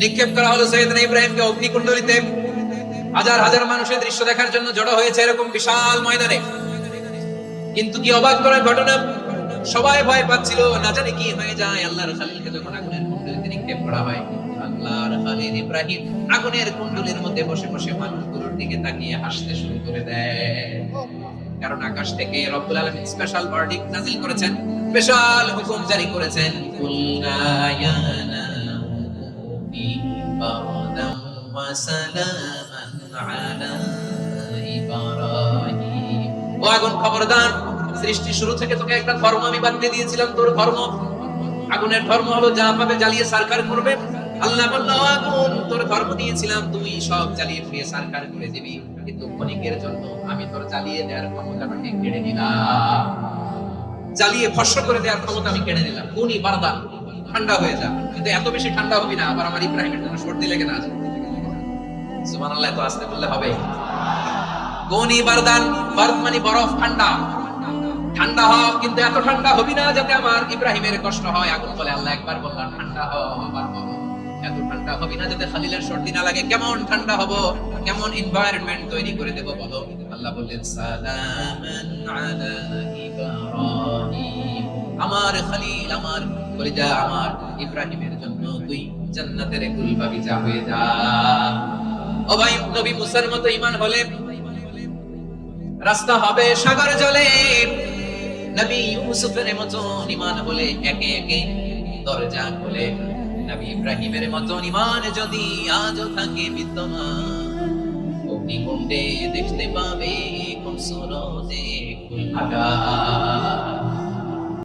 নিক্ষেপ করা হলো সৈয়দনা ইব্রাহিমকে অগ্নিকুণ্ডলিতে। হাজার হাজার মানুষের দৃশ্য দেখার জন্য জড়ো হয়েছে এরকম বিশাল ময়দানে। কিন্তু কি অবাক করার ঘটনা? সবাই ভয় পাচ্ছিল, না জানি কি হয়ে যায়। আল্লাহর খালিলকে যখন আগুনের কুণ্ডলিতে নিক্ষেপ করা হয়, আল্লাহর খালিল ইব্রাহিম আগুনের কুণ্ডলির মধ্যে বসে বসে মানুষগুলোর দিকে তাকিয়ে হাসতে শুরু করে দেয়। কারণ আকাশ থেকে রব্বুল আলামিন স্পেশাল ভার্ডিক্ট নাযিল করেছেন স্পেশাল হুকুম জারি করেছেন কুল্লা ইয়া আগুন খবরদার, সৃষ্টি শুরু থেকে তোকে একটা ধর্ম আমি বানিয়ে দিয়েছিলাম, তোর ধর্ম। আগুনের ধর্ম হলো যা পাবে জ্বালিয়ে সারকার করবে। আল্লাহ বলল আগুন, তোর ধর্ম দিয়েছিলাম, তুই সব জ্বালিয়ে সারকার করে দিবি। কিন্তু ক্ষণিকের জন্য আমি তোর জ্বালিয়ে দেওয়ার ক্ষমতাটাকে কেড়ে নিলাম। জ্বালিয়ে ভস্ম করে দেওয়ার ক্ষমতা আমি কেড়ে নিলাম। কোনই বারদা ঠান্ডা হয়ে যা। কিন্তু এত বেশি ঠান্ডা হবি না, আবার আমার ইব্রাহিমের জন্য সর্দি লেগে না যায় সুবহানাল্লাহ, এত আসতে বললে হবে। গনি, বারদান বারদ বরফ, ঠান্ডা। ঠান্ডা হ কিন্তু এত ঠান্ডা হবি না যাতে আমার ইব্রাহিমের কষ্ট হয়। আগুন বলে আল্লাহ একবার বললাম, ঠান্ডা হ আবার এত ঠান্ডা হবি না যাতে খালিলের সর্দি না লাগে। কেমন ঠান্ডা হব? কেমন এনভায়রনমেন্ট তৈরি করে দেব বলো? আল্লাহ বললেন, সালামান আলা ইব্রাহিম। আমার খালিল, আমার কলিজা, আমার ইব্রাহিমের জন্য তুই জান্নাতের যা হয়ে যা। ভাই নবী মুসার মতো ঈমান হলে রাস্তা হবে সাগর জলে। নবী ইউসুফের মতো ইমান হলে একে একে দরজা খুলে। নবী ইব্রাহিমের মতো ইমান যদি আজও থাকে বিদ্যমান, অগ্নিকুণ্ডে দেখতে পাবে কোন সুরতে কুল আকাশ